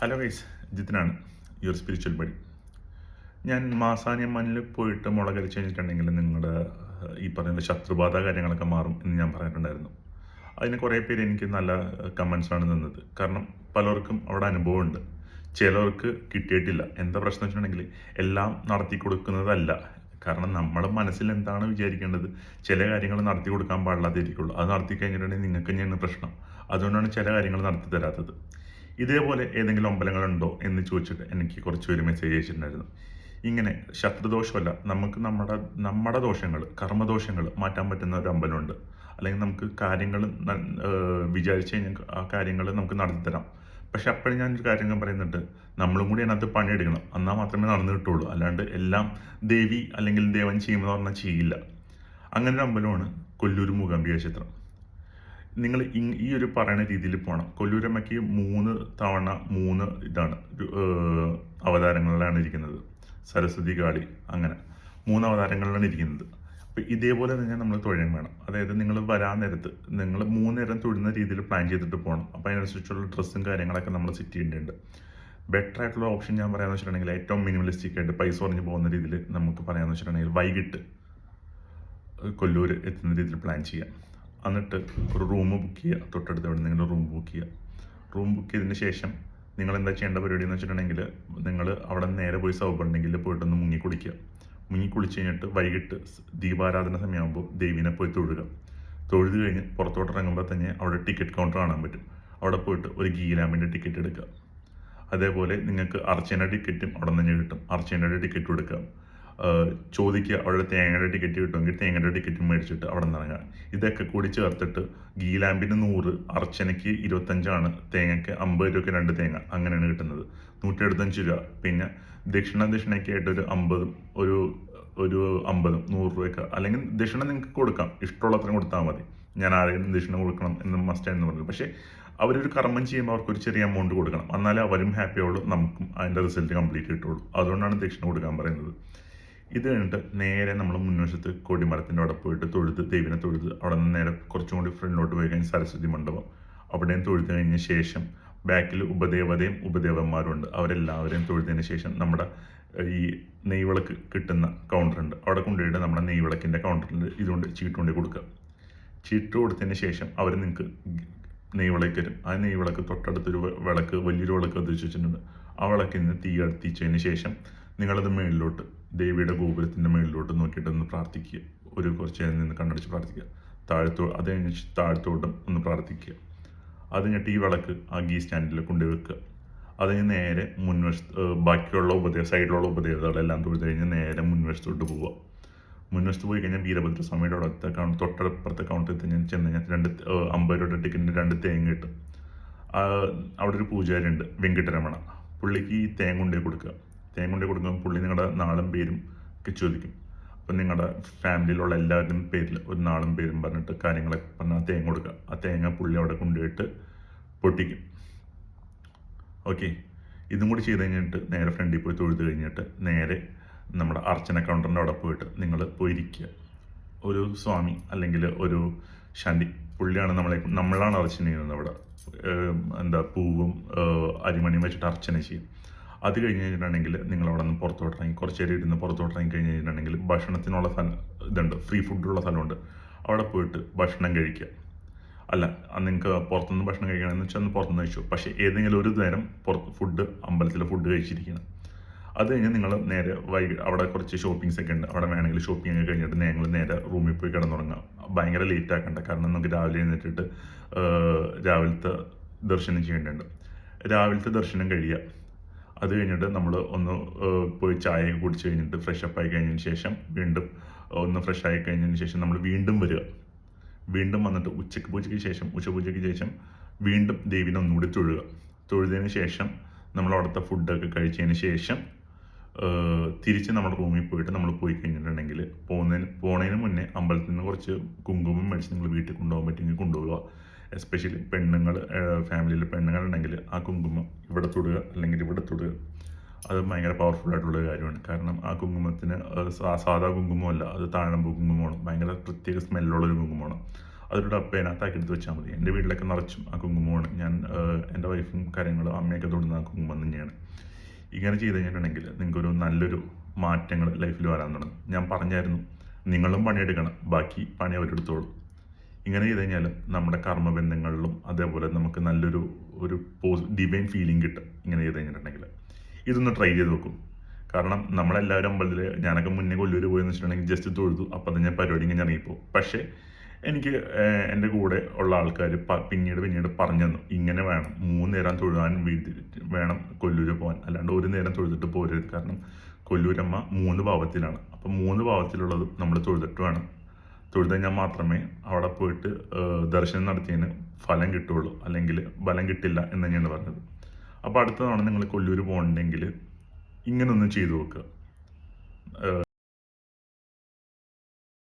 Hello guys ജിത്തിനാണ് your spiritual buddy ഞാൻ മാസാന്യമ്മനിൽ പോയിട്ട് മുളകരച്ച് കഴിഞ്ഞിട്ടുണ്ടെങ്കിൽ നിങ്ങളുടെ ഈ പറയുന്ന ശത്രുബാധ കാര്യങ്ങളൊക്കെ മാറും എന്ന് ഞാൻ പറഞ്ഞിട്ടുണ്ടായിരുന്നു. അതിന് കുറേ പേര് എനിക്ക് നല്ല കമൻസാണ് ആണ് തന്നത്. കാരണം പലർക്കും അവിടെ അനുഭവമുണ്ട്. ചിലർക്ക് കിട്ടിയിട്ടില്ല. എന്താ പ്രശ്നം വെച്ചിട്ടുണ്ടെങ്കിൽ എല്ലാം നടത്തി കൊടുക്കുന്നതല്ല. കാരണം നമ്മുടെ മനസ്സിൽ എന്താണ് വിചാരിക്കേണ്ടത്? ചില കാര്യങ്ങൾ നടത്തി കൊടുക്കാൻ പാടില്ലാതിരിക്കുള്ളൂ അത് നടത്തി കഴിഞ്ഞിട്ടുണ്ടെങ്കിൽ നിങ്ങൾക്ക് തന്നെയാണ് പ്രശ്നം. അതുകൊണ്ടാണ് ചില കാര്യങ്ങൾ നടത്തി തരാത്തത്. ഇതേപോലെ ഏതെങ്കിലും അമ്പലങ്ങളുണ്ടോ എന്ന് ചോദിച്ചിട്ട് എനിക്ക് കുറച്ച് പേര് മെസ്സേജ് അയച്ചിട്ടുണ്ടായിരുന്നു. ഇങ്ങനെ ശത്രുദോഷമല്ല നമുക്ക് നമ്മുടെ നമ്മുടെ ദോഷങ്ങൾ കർമ്മദോഷങ്ങൾ മാറ്റാൻ പറ്റുന്ന ഒരു അമ്പലമുണ്ട്. അല്ലെങ്കിൽ നമുക്ക് കാര്യങ്ങൾ വിചാരിച്ച് കഴിഞ്ഞാൽ ആ കാര്യങ്ങൾ നമുക്ക് നടത്തിത്തരാം പക്ഷെ അപ്പോഴും ഞാനൊരു കാര്യം പറയുന്നുണ്ട്. നമ്മളും കൂടി അതിനകത്ത് പണിയെടുക്കണം. എന്നാൽ മാത്രമേ നടന്നു കിട്ടുള്ളൂ. അല്ലാണ്ട് എല്ലാം ദേവി അല്ലെങ്കിൽ ദേവൻ ചെയ്യുമെന്ന് പറഞ്ഞാൽ ചെയ്യില്ല. അങ്ങനെ ഒരു അമ്പലമാണ് കൊല്ലൂർ മൂകാംബിക ക്ഷേത്രം. നിങ്ങൾ ഈ ഒരു പറയുന്ന രീതിയിൽ പോകണം കൊല്ലൂരമ്മയ്ക്ക് മൂന്ന് തവണ മൂന്ന് ഇതാണ് അവതാരങ്ങളിലാണ് ഇരിക്കുന്നത്. സരസ്വതി കാളി അങ്ങനെ. മൂന്ന് അവതാരങ്ങളിലാണ് ഇരിക്കുന്നത്. അപ്പോൾ ഇതേപോലെ തന്നെ നമ്മൾ തൊഴിലും വേണം. അതായത് നിങ്ങൾ വരാൻ നേരത്ത് നിങ്ങൾ മൂന്ന് നേരം തൊഴുന്ന രീതിയിൽ പ്ലാൻ ചെയ്തിട്ട് പോകണം അപ്പോൾ അതിനനുസരിച്ചുള്ള ഡ്രസ്സും കാര്യങ്ങളൊക്കെ നമ്മൾ സെറ്റ് ചെയ്യേണ്ടതുണ്ട്. ബെറ്റർ ആയിട്ടുള്ള ഓപ്ഷൻ ഞാൻ പറയാമെന്ന് വെച്ചിട്ടുണ്ടെങ്കിൽ ഏറ്റവും മിനിമലിസ്റ്റിക് ആയിട്ട് പൈസ കുറഞ്ഞ് പോകുന്ന രീതിയിൽ നമുക്ക് പറയാമെന്ന് വെച്ചിട്ടുണ്ടെങ്കിൽ വൈകിട്ട് കൊല്ലൂർ എത്തുന്ന രീതിയിൽ പ്ലാൻ ചെയ്യാം. എന്നിട്ട് ഒരു റൂം ബുക്ക് ചെയ്യുക. തൊട്ടടുത്ത് എവിടെ നിങ്ങൾ റൂം ബുക്ക് ചെയ്യുക. റൂം ബുക്ക് ചെയ്തതിന് ശേഷം നിങ്ങൾ എന്താ ചെയ്യേണ്ട പരിപാടി എന്ന് വെച്ചിട്ടുണ്ടെങ്കിൽ നിങ്ങൾ അവിടെ നേരെ പോയി സൗബർണ്ടെങ്കിൽ പോയിട്ടൊന്ന് മുങ്ങി കുളിക്കുക. മുങ്ങി കുളിച്ച് കഴിഞ്ഞിട്ട് വൈകിട്ട് ദീപാരാധന സമയമാകുമ്പോൾ ദേവീനെ പോയി തൊഴുക. തൊഴുത് കഴിഞ്ഞ് പുറത്തോട്ട് ഇറങ്ങുമ്പോൾ തന്നെ അവിടെ ടിക്കറ്റ് കൗണ്ടർ കാണാൻ പറ്റും. അവിടെ പോയിട്ട് ഒരു ഗീലാമ്പിന്റെ ടിക്കറ്റ് എടുക്കുക. അതേപോലെ നിങ്ങൾക്ക് അർച്ചന ടിക്കറ്റും അവിടെ നിന്ന് കിട്ടും. അർച്ചനയുടെ ടിക്കറ്റും എടുക്കാം ചോദിക്കുക അവിടെ തേങ്ങയുടെ ടിക്കറ്റ് കിട്ടുമെങ്കിൽ തേങ്ങയുടെ ടിക്കറ്റ് മേടിച്ചിട്ട് അവിടെ നിന്ന് ഇറങ്ങുക. ഇതൊക്കെ കൂടി ചേർത്തിട്ട് ഗീലാമ്പിന് നൂറ് അർച്ചനയ്ക്ക് ഇരുപത്തഞ്ചാണ് തേങ്ങയ്ക്ക് അമ്പത് രൂപയ്ക്ക് രണ്ട് തേങ്ങ. അങ്ങനെയാണ് കിട്ടുന്നത്. നൂറ്റി എഴുപത്തഞ്ച് രൂപ. പിന്നെ ദക്ഷിണ ദക്ഷിണയ്ക്ക് ഒരു അമ്പതും ഒരു ഒരു അമ്പതും നൂറ് രൂപയ്ക്ക്. അല്ലെങ്കിൽ ദക്ഷിണ നിങ്ങൾക്ക് കൊടുക്കാം. ഇഷ്ടമുള്ള അത്രയും കൊടുത്താൽ മതി. ഞാൻ ആരെങ്കിലും ദക്ഷിണ കൊടുക്കണം എന്ന് മസ്റ്റ് എന്ന് പറഞ്ഞു. പക്ഷേ അവരൊരു കർമ്മം ചെയ്യുമ്പോൾ അവർക്കൊരു ചെറിയ എമൗണ്ട് കൊടുക്കണം. എന്നാലേ അവരും ഹാപ്പി ആവുള്ളൂ. നമുക്കും അതിന്റെ റിസൾട്ട് കംപ്ലീറ്റ് കിട്ടുള്ളൂ. അതുകൊണ്ടാണ് ദക്ഷിണ കൊടുക്കാൻ പറയുന്നത്. ഇത് കഴിഞ്ഞിട്ട് നേരെ നമ്മൾ മുൻവശത്ത് കൊടിമരത്തിന്റെ അവിടെ പോയിട്ട് തൊഴുത് ദൈവനെ തൊഴുത് അവിടെ നിന്ന് നേരെ കുറച്ചും കൂടി ഫ്രണ്ടിലോട്ട് പോയി കഴിഞ്ഞ് സരസ്വതി മണ്ഡപം. അവിടെയും തൊഴുത് കഴിഞ്ഞ ശേഷം ബാക്കിൽ ഉപദേവതയും ഉപദേവന്മാരുണ്ട് അവരെല്ലാവരെയും തൊഴുതിന് ശേഷം നമ്മുടെ ഈ നെയ്വിളക്ക് കിട്ടുന്ന കൗണ്ടറുണ്ട് അവിടെ കൊണ്ടുപോയിട്ട് നമ്മുടെ നെയ്വിളക്കിന്റെ കൗണ്ടറിൽ ഇതുകൊണ്ട് ചീട്ട് കൊണ്ട് കൊടുക്കുക. ചീട്ട് കൊടുത്തതിന് ശേഷം അവർ നിങ്ങൾക്ക് നെയ്വിളക്ക് തരും. ആ നെയ്വിളക്ക് തൊട്ടടുത്തൊരു വിളക്ക് വലിയൊരു വിളക്ക് കത്തിച്ച് വെച്ചിട്ടുണ്ട്. ആ വിളക്കിൽ നിന്ന് തീ കത്തിച്ചതിന് ശേഷം നിങ്ങളത് മേളിലോട്ട് ദേവിയുടെ ഗോപുരത്തിന്റെ മേളിലോട്ട് നോക്കിയിട്ടൊന്ന് പ്രാർത്ഥിക്കുക. ഒരു കുറച്ച് നേരം നിന്ന് കണ്ണടിച്ച് പ്രാർത്ഥിക്കുക. താഴത്തോ അത് കഴിഞ്ഞ് താഴത്തോട്ടും ഒന്ന് പ്രാർത്ഥിക്കുക. അത് കഴിഞ്ഞിട്ട് ഈ വിളക്ക് ആ ഗീ സ്റ്റാൻഡിൽ കൊണ്ടുപോയി വെക്കുക അത് കഴിഞ്ഞ് നേരെ മുൻവശത്ത് ബാക്കിയുള്ള ഉപദേ സൈഡിലുള്ള ഉപദേവതകളെല്ലാം തൊഴുത് കഴിഞ്ഞ് നേരെ മുൻവശത്തോട്ട് പോവുക. മുൻവശത്ത് പോയി കഴിഞ്ഞാൽ വീരഭദ്രസ്വാമിയുടെ അടുത്ത കൗണ്ട് തൊട്ടടുപ്പുറത്തെ കൗണ്ടറിൽ തന്നെ ചെന്ന് കഴിഞ്ഞാൽ രണ്ട് അമ്പത് രൂപയുടെ ടിക്കറ്റിന് രണ്ട് തേങ്ങ കിട്ടും. അവിടെ ഒരു പൂജാരി ഉണ്ട് വെങ്കിട്ടരമണ. പുള്ളിക്ക് ഈ തേങ്ങ കൊണ്ടുപോയി കൊടുക്കുക. തേങ്ങ കൊണ്ടു കൊടുക്കുമ്പോൾ പുള്ളി നിങ്ങളുടെ നാളും പേരും ഒക്കെ ചോദിക്കും. അപ്പം നിങ്ങളുടെ ഫാമിലിയിലുള്ള എല്ലാവരുടെയും പേരിൽ ഒരു നാളും പേരും പറഞ്ഞിട്ട് കാര്യങ്ങളൊക്കെ പറഞ്ഞാൽ തേങ്ങ കൊടുക്കുക. ആ തേങ്ങ പുള്ളി അവിടെ കൊണ്ടുപോയിട്ട് പൊട്ടിക്കും. ഓക്കെ ഇതും കൂടി ചെയ്ത് കഴിഞ്ഞിട്ട് നേരെ ഫ്രണ്ടിൽ പോയി തൊഴുത് കഴിഞ്ഞിട്ട് നേരെ നമ്മുടെ അർച്ചന കൗണ്ടറിന്റെ അവിടെ പോയിട്ട് നിങ്ങൾ പോയിരിക്കുക. ഒരു സ്വാമി അല്ലെങ്കിൽ ഒരു ശാന്തി. പുള്ളിയാണ് നമ്മളെ നമ്മളാണ് അർച്ചന ചെയ്യുന്നത് അവിടെ എന്താ പൂവും അരിമണിയും വെച്ചിട്ട് അർച്ചന ചെയ്യും അത് കഴിഞ്ഞ് കഴിഞ്ഞിട്ടുണ്ടെങ്കിൽ നിങ്ങൾ അവിടെ നിന്ന് പുറത്തോട്ട് ഇറങ്ങി കുറച്ച് നേരം ഇരുന്ന് പുറത്തോട്ട് ഇറങ്ങി കഴിഞ്ഞ് കഴിഞ്ഞിട്ടുണ്ടെങ്കിൽ ഭക്ഷണത്തിനുള്ള സ്ഥലം ഇതുണ്ട് ഫ്രീ ഫുഡുള്ള സ്ഥലമുണ്ട്. അവിടെ പോയിട്ട് ഭക്ഷണം കഴിക്കുക. അല്ല നിങ്ങൾക്ക് പുറത്തുനിന്ന് ഭക്ഷണം കഴിക്കണമെന്ന് വെച്ചാൽ ഒന്ന് പുറത്തുനിന്ന് കഴിച്ചു. പക്ഷേ ഏതെങ്കിലും ഒരു നേരം പുറത്ത് ഫുഡ് അമ്പലത്തിലെ ഫുഡ് കഴിച്ചിരിക്കണം. അത് കഴിഞ്ഞ് നിങ്ങൾ നേരെ വൈകി അവിടെ കുറച്ച് ഷോപ്പിംഗ്സ് ഒക്കെ ഉണ്ട്. അവിടെ വേണമെങ്കിൽ ഷോപ്പിംഗ് ഒക്കെ കഴിഞ്ഞിട്ട് ഞങ്ങൾ നേരെ റൂമിൽ പോയി കിടന്നുറങ്ങാം. ഭയങ്കര ലേറ്റ് ആക്കണ്ട. കാരണം നമുക്ക് രാവിലെ എഴുന്നേറ്റിട്ട് രാവിലത്തെ ദർശനം ചെയ്യേണ്ടതുണ്ട്. രാവിലത്തെ ദർശനം കഴിയുക. അത് കഴിഞ്ഞിട്ട് നമ്മൾ ഒന്ന് പോയി ചായ കുടിച്ച് കഴിഞ്ഞിട്ട് ഫ്രഷ് അപ്പ് ആയി കഴിഞ്ഞതിന് ശേഷം വീണ്ടും ഒന്ന് ഫ്രഷ് ആയി കഴിഞ്ഞതിന് ശേഷം നമ്മൾ വീണ്ടും വരിക. വീണ്ടും വന്നിട്ട് ഉച്ചയ്ക്ക് പൂജയ്ക്ക് ശേഷം ഉച്ചപൂജയ്ക്ക് ശേഷം വീണ്ടും ദേവിനെ ഒന്നുകൂടി തൊഴുക. തൊഴുതിന് ശേഷം നമ്മൾ അവിടുത്തെ ഫുഡൊക്കെ കഴിച്ചതിന് ശേഷം തിരിച്ച് നമ്മുടെ റൂമിൽ പോയിട്ട് നമ്മൾ പോയി കഴിഞ്ഞിട്ടുണ്ടെങ്കിൽ പോകുന്നതിന് പോണതിന് മുന്നേ അമ്പലത്തിൽ നിന്ന് കുറച്ച് കുങ്കുമം മേടിച്ച് നിങ്ങൾ വീട്ടിൽ കൊണ്ടുപോകാൻ പറ്റുമെങ്കിൽ കൊണ്ടുപോകുക എസ്പെഷ്യലി പെണ്ണുങ്ങൾ ഫാമിലിയിൽ പെണ്ണുങ്ങളുണ്ടെങ്കിൽ ആ കുങ്കുമം ഇവിടെ തൊടുക അല്ലെങ്കിൽ ഇവിടെ തൊടുക. അത് ഭയങ്കര പവർഫുൾ ആയിട്ടുള്ള ഒരു കാര്യമാണ്. കാരണം ആ കുങ്കുമത്തിന് സാധാ കുങ്കുമമല്ല അത് താഴമ്പൂ കുങ്കുമമാണ്. ഭയങ്കര പ്രത്യേക സ്മെല്ലുള്ള ഒരു കുങ്കുമമാണ്. അതൊരു ഡപ്പേനകത്താക്കി എടുത്ത് വെച്ചാൽ മതി. എന്റെ വീട്ടിലൊക്കെ നിറച്ചും ആ കുങ്കുമമാണ്. ഞാൻ എന്റെ വൈഫും കാര്യങ്ങളും അമ്മയൊക്കെ തൊടുന്ന ആ കുങ്കുമം തന്നെയാണ്. ഇങ്ങനെ ചെയ്ത് കഴിഞ്ഞിട്ടുണ്ടെങ്കിൽ നിങ്ങൾക്കൊരു നല്ലൊരു മാറ്റങ്ങൾ ലൈഫിൽ വരാൻ തുടങ്ങും. ഞാൻ പറഞ്ഞായിരുന്നു നിങ്ങളും പണിയെടുക്കണം. ബാക്കി പണി അവരെടുത്തോളും. ഇങ്ങനെ ചെയ്ത് കഴിഞ്ഞാൽ നമ്മുടെ കർമ്മബന്ധങ്ങളിലും അതേപോലെ നമുക്ക് നല്ലൊരു ഒരു പോസ് ഡിവൈൻ ഫീലിംഗ് കിട്ടും ഇങ്ങനെ ചെയ്ത് കഴിഞ്ഞിട്ടുണ്ടെങ്കിൽ. ഇതൊന്ന് ട്രൈ ചെയ്ത് നോക്കും. കാരണം നമ്മളെല്ലാവരും അമ്പലത്തിൽ ഞാനൊക്കെ മുന്നേ കൊല്ലൂർ പോയെന്ന് വെച്ചിട്ടുണ്ടെങ്കിൽ ജസ്റ്റ് തൊഴുതു. അപ്പം തന്നെ ഞാൻ പരിപാടി ഇങ്ങനെ ഇറങ്ങിപ്പോകും പക്ഷേ എനിക്ക് എന്റെ കൂടെ ഉള്ള ആൾക്കാർ പിന്നീട് പിന്നീട് പറഞ്ഞു തന്നു. ഇങ്ങനെ വേണം മൂന്ന് നേരം തൊഴുതാൻ വീട്ടിൽ വേണം കൊല്ലൂർ പോകാൻ അല്ലാണ്ട് ഒരു നേരം തൊഴുതിട്ട് പോരരുത് കാരണം കൊല്ലൂരമ്മ മൂന്ന് ഭാവത്തിലാണ്. അപ്പം മൂന്ന് ഭാവത്തിലുള്ളത് നമ്മൾ തൊഴുതിട്ട് വേണം തൊഴുത് കഴിഞ്ഞാൽ മാത്രമേ അവിടെ പോയിട്ട് ദർശനം നടത്തിയതിന് ഫലം കിട്ടുള്ളൂ അല്ലെങ്കിൽ ബലം കിട്ടില്ല എന്ന് തന്നെയാണ് പറഞ്ഞത്. അപ്പോൾ അടുത്ത തവണ നിങ്ങൾ കൊല്ലൂർ പോകണമെങ്കിൽ ഇങ്ങനൊന്നും ചെയ്തു നോക്കുക.